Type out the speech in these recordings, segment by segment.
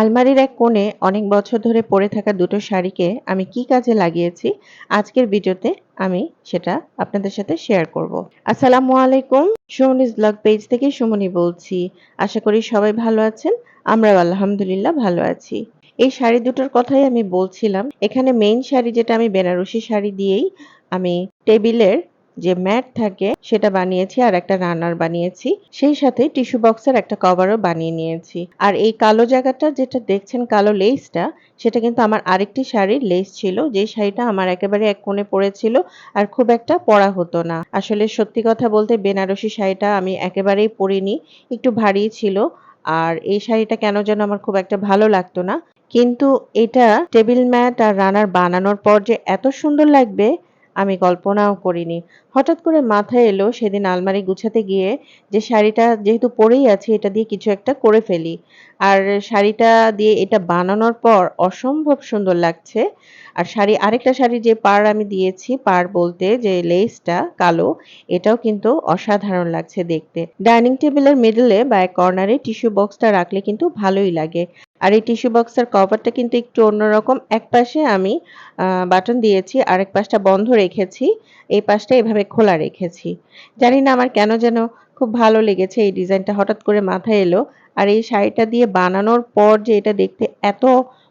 আলমারির এক কোণে অনেক বছর ধরে পড়ে থাকা দুটো শাড়িকে আমি কি কাজে লাগিয়েছি আজকের ভিডিওতে আমি সেটা আপনাদের সাথে শেয়ার করব। আসসালামু আলাইকুম সুমনিস ব্লগ পেজ থেকে সুমনি বলছি। আশা করি সবাই ভালো আছেন, আমরাও আলহামদুলিল্লাহ ভালো আছি। এই শাড়ি দুটোর কথাই আমি বলছিলাম, এখানে মেইন শাড়ি যেটা আমি বেনারসি শাড়ি দিয়েই আমি টেবিলের যে ম্যাট থাকে সেটা বানিয়েছি আর একটা রানার বানিয়েছি। সেই সাথে টিস্যু বক্সের একটা কভারও বানিয়ে নিয়েছি। আর এই কালো জায়গাটা যেটা দেখছেন কালো লেসটা, সেটা কিন্তু আমার আরেকটি শাড়ির লেস ছিল। যে শাড়িটা আমার একেবারে এক কোণে পড়েছিল আর খুব একটা পরা হতো না। আসলে সত্যি কথা বলতে বেনারসি শাড়িটা আমি একেবারেই পরিনি। একটু ভারী ছিল আর এই শাড়িটা কেন যেন আমার খুব একটা ভালো লাগতো না। কিন্তু এটা টেবিল ম্যাট আর রানার বানানোর পর যে এত সুন্দর লাগবে আমি কল্পনাও করিনি। হঠাৎ করে মাথায় এলো সেদিন আলমারি গুছাতে গিয়ে যে শাড়িটা যেহেতু পরেই আছে, এটা দিয়ে কিছু একটা করে ফেলি। আর শাড়িটা দিয়ে এটা বানানোর পর অসম্ভব সুন্দর লাগছে। আর শাড়ি, আরেকটা শাড়ি যে পার আমি দিয়েছি পার বলতে যে লেসটা কালো, এটাও কিন্তু অসাধারণ লাগছে দেখতে। ডাইনিং টেবিলের মিডলে বা এক কর্নারে টিস্যু বক্সটা রাখলে কিন্তু ভালোই লাগে। আর এই টিস্যু বক্সের কভারটা কিন্তু একটু অন্যরকম। এক পাশে আমি বাটন দিয়েছি আর এক পাশটা বন্ধ রেখেছি, এই পাশটা এভাবে খোলা রেখেছি। জানি না আমার কেন যেন খুব ভালো লেগেছে এই ডিজাইনটা, হঠাৎ করে মাথায় এলো। আর এই শাড়িটা দিয়ে বানানোর পর যে এটা দেখতে এত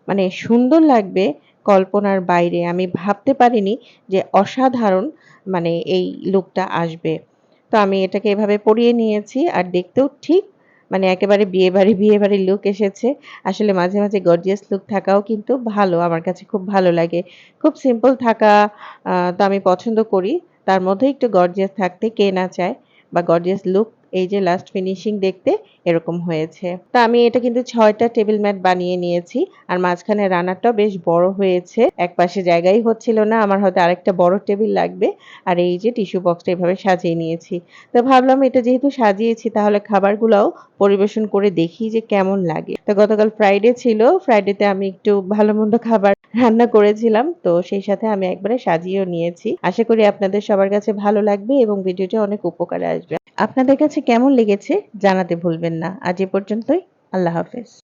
মানে সুন্দর লাগবে কল্পনার বাইরে, আমি ভাবতে পারিনি যে অসাধারণ মানে এই লুকটা আসবে। তো আমি এটাকে এভাবে পরিয়ে নিয়েছি, আর দেখতেও ঠিক মানে একেবারে বিয়ে বাড়ি, বিয়ে বাড়ির লুক এসেছে। আসলে মাঝে মাঝে গর্জিয়াস লুক থাকাও কিন্তু ভালো, আমার কাছে খুব ভালো লাগে। খুব সিম্পল থাকা তো আমি পছন্দ করি। তার মধ্যে একটু গর্জিয়াস থাকতে কে না চায়, বা গর্জিয়াস লুক এই যে লাস্ট ফিনিশিং দেখতে এরকম হয়েছে। তা আমি এটা কিন্তু ছয়টা টেবিল ম্যাট বানিয়ে নিয়েছি, আর মাঝখানে রানারটাও বেশ বড় হয়েছে। এক পাশে জায়গাই হচ্ছিল না, আমার হয়তো আরেকটা বড় টেবিল লাগবে, আর এই যে টিস্যু বক্সটা এভাবে সাজিয়ে নিয়েছি। তো ভাবলাম এটা যেহেতু সাজিয়েছি, তাহলে খাবারগুলোও পরিবেশন করে দেখি যে কেমন লাগে। তো গতকাল ফ্রাইডে ছিল ফ্রাইডেতে আমি একটু ভালো মন্দ খাবার রান্না করেছিলাম, তো সেই সাথে আমি একবারে সাজিয়েও নিয়েছি। আশা করি আপনাদের সবার কাছে ভালো লাগবে এবং ভিডিওটা অনেক উপকারে আসবে। আপনাদের কাছে কেমন লেগেছে জানাতে ভুলবেন না। আজ এ পর্যন্তই। আল্লাহ হাফেজ।